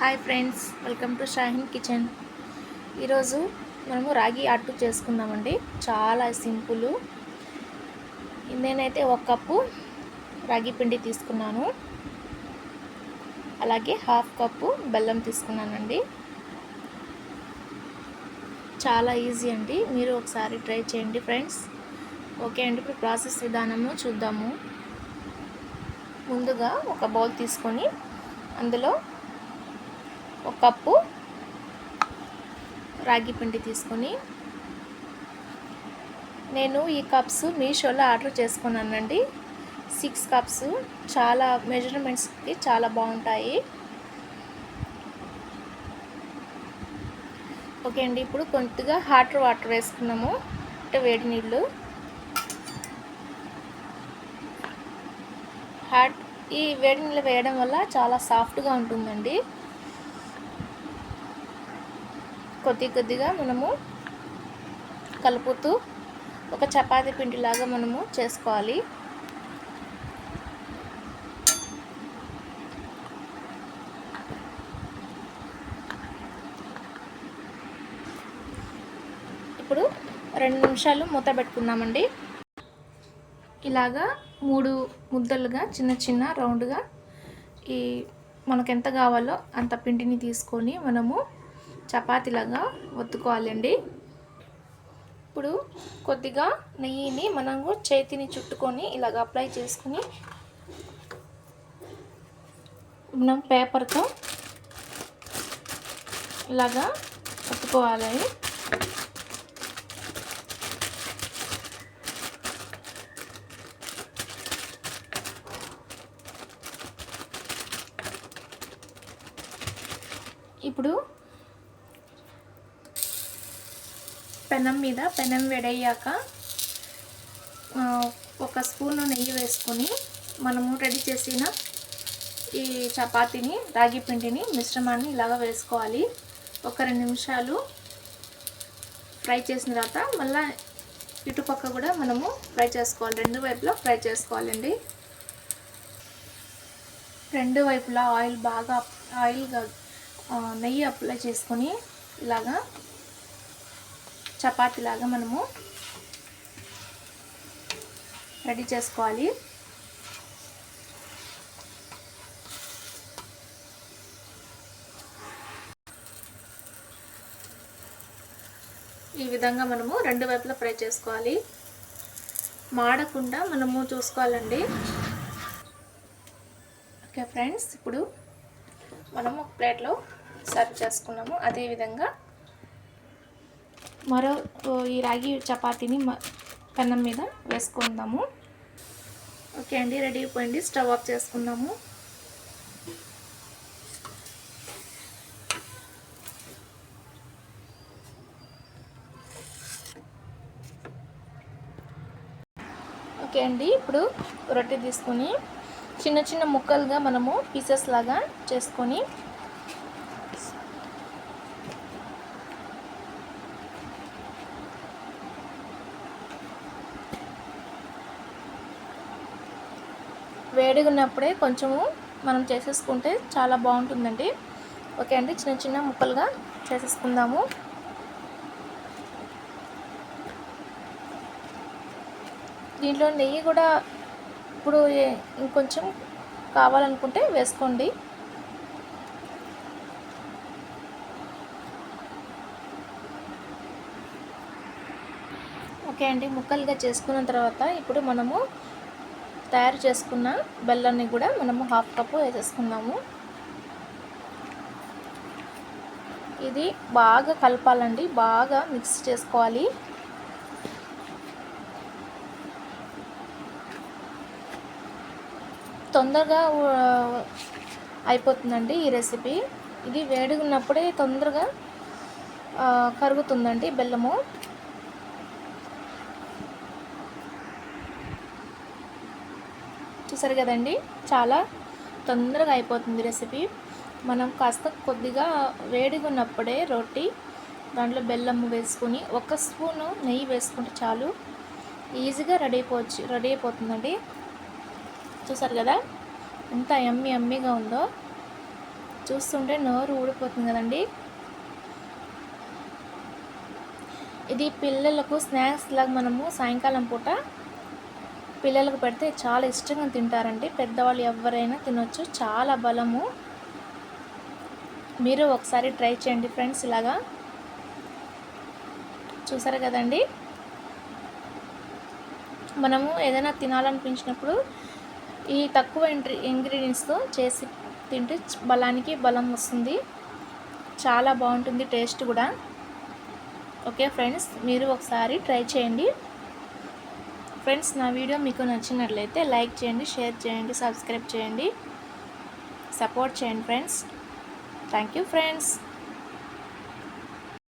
Hi friends welcome to Shahin kitchen ఈరోజు మనము రాగి అట్టు చేసుకుందామండి. చాలా సింపుల్. నేనైతే ఒక కప్పు రాగి పిండి తీసుకున్నాను. అలాగే హాఫ్ కప్పు బెల్లం తీసుకున్నానండి. చాలా ఈజీ అండి. మీరు ఒకసారి ట్రై చేయండి ఫ్రెండ్స్ ఓకే అండి ఇప్పుడు ప్రాసెస్ విధానము చూద్దాము. ముందుగా ఒక బౌల్ తీసుకొని అందులో ఒక కప్పు రాగి పిండి తీసుకొని నేను ఈ కప్స్ మీషోలో ఆర్డర్ చేసుకున్నానండి. సిక్స్ కప్స్ చాలా మెజర్మెంట్స్కి చాలా బాగుంటాయి. ఓకే అండి ఇప్పుడు కొద్దిగా హాట్ వాటర్ వేసుకున్నాము. అంటే వేడి నీళ్ళు. హాట్ ఈ వేడి నీళ్ళు వేయడం వల్ల చాలా సాఫ్ట్గా ఉంటుందండి. కొద్ది కొద్దిగా మనము కలుపుతూ ఒక చపాతీ పిండిలాగా మనము చేసుకోవాలి. ఇప్పుడు రెండు నిమిషాలు మూత పెట్టుకుందామండి. ఇలాగా మూడు ముద్దలుగా చిన్న చిన్న రౌండ్గా ఈ మనకు ఎంత కావాలో అంత పిండిని తీసుకొని మనము చపాతీలాగా ఒత్తుకోవాలండి. ఇప్పుడు కొద్దిగా నెయ్యిని మనము చేతిని చుట్టుకొని ఇలాగ అప్లై చేసుకుని మనం పేపర్తో ఇలాగా ఒత్తుకోవాలి. ఇప్పుడు పెనం మీద పెనం వేడయ్యాక ఒక స్పూన్ నెయ్యి వేసుకొని మనము రెడీ చేసిన ఈ చపాతీని రాగి పిండిని మిశ్రమాన్ని ఇలాగ వేసుకోవాలి. ఒక రెండు నిమిషాలు ఫ్రై చేసిన తర్వాత మళ్ళీ ఇటుపక్క కూడా మనము ఫ్రై చేసుకోవాలి. రెండు వైపులా ఫ్రై చేసుకోవాలండి. రెండు వైపులా ఆయిల్ బాగా ఆయిల్గా నెయ్యి అప్లై చేసుకొని ఇలాగా చపాతీలాగా మనము రెడీ చేసుకోవాలి. ఈ విధంగా మనము రెండు వైపులా ఫ్రై చేసుకోవాలి. మాడకుండా మనము చూసుకోవాలండి. ఓకే ఫ్రెండ్స్ ఇప్పుడు మనము ప్లేట్లో సర్వ్ చేసుకున్నాము. అదేవిధంగా మరో ఈ రాగి చపాతీని పెన్నం మీద వేసుకుందాము. ఓకే అండి రెడీ అయిపోయింది. స్టవ్ ఆఫ్ చేసుకుందాము. ఓకే అండి ఇప్పుడు రొట్టె తీసుకొని చిన్న చిన్న ముక్కలుగా మనము పీసెస్ లాగా చేసుకొని వేడిగా ఉన్నప్పుడే కొంచెము మనం చేసేసుకుంటే చాలా బాగుంటుందండి. ఓకే అండి చిన్న చిన్న ముక్కలుగా చేసేసుకుందాము. దీంట్లో నెయ్యి కూడా ఇప్పుడు ఇంకొంచెం కావాలనుకుంటే వేసుకోండి. ఓకే అండి ముక్కలుగా చేసుకున్న తర్వాత ఇప్పుడు మనము తయారు చేసుకున్న బెల్లాన్ని కూడా మనము హాఫ్ కప్పు వేసేసుకున్నాము ఇది బాగా కలపాలండి బాగా మిక్స్ చేసుకోవాలి. తొందరగా అయిపోతుందండి ఈ రెసిపీ. ఇది వేడిగా ఉన్నప్పుడే తొందరగా కరుగుతుందండి బెల్లము. చూసారు కదండి? చాలా తొందరగా అయిపోతుంది రెసిపీ. మనం కాస్త కొద్దిగా వేడిగా ఉన్నప్పుడే రొట్టి దాంట్లో బెల్లం వేసుకొని ఒక స్పూను నెయ్యి వేసుకుంటే చాలు. ఈజీగా రెడీ అయిపోవచ్చు రెడీ అయిపోతుందండి. చూసారు కదా? ఎంత ఎమ్మి ఎమ్మిగా ఉందో. చూస్తుంటే నోరు ఊడిపోతుంది కదండి. ఇది పిల్లలకు స్నాక్స్ లాగా మనము సాయంకాలం పూట పిల్లలకు పెడితే చాలా ఇష్టంగా తింటారండి. పెద్దవాళ్ళు ఎవరైనా తినొచ్చు. చాలా బలము. మీరు ఒకసారి ట్రై చేయండి ఫ్రెండ్స్ ఇలాగా. చూసారు కదండి? మనము ఏదైనా తినాలనిపించినప్పుడు ఈ తక్కువ ఇంట్రీ ఇంగ్రీడియంట్స్తో చేసి తింటే బలానికి బలం వస్తుంది. చాలా బాగుంటుంది టేస్ట్ కూడా. ఓకే ఫ్రెండ్స్ మీరు ఒకసారి ట్రై చేయండి. ఫ్రెండ్స్ నా వీడియో మీకు నచ్చినట్లయితే లైక్ చేయండి షేర్ చేయండి సబ్స్క్రైబ్ చేయండి. సపోర్ట్ చేయండి ఫ్రెండ్స్. Thank you friends.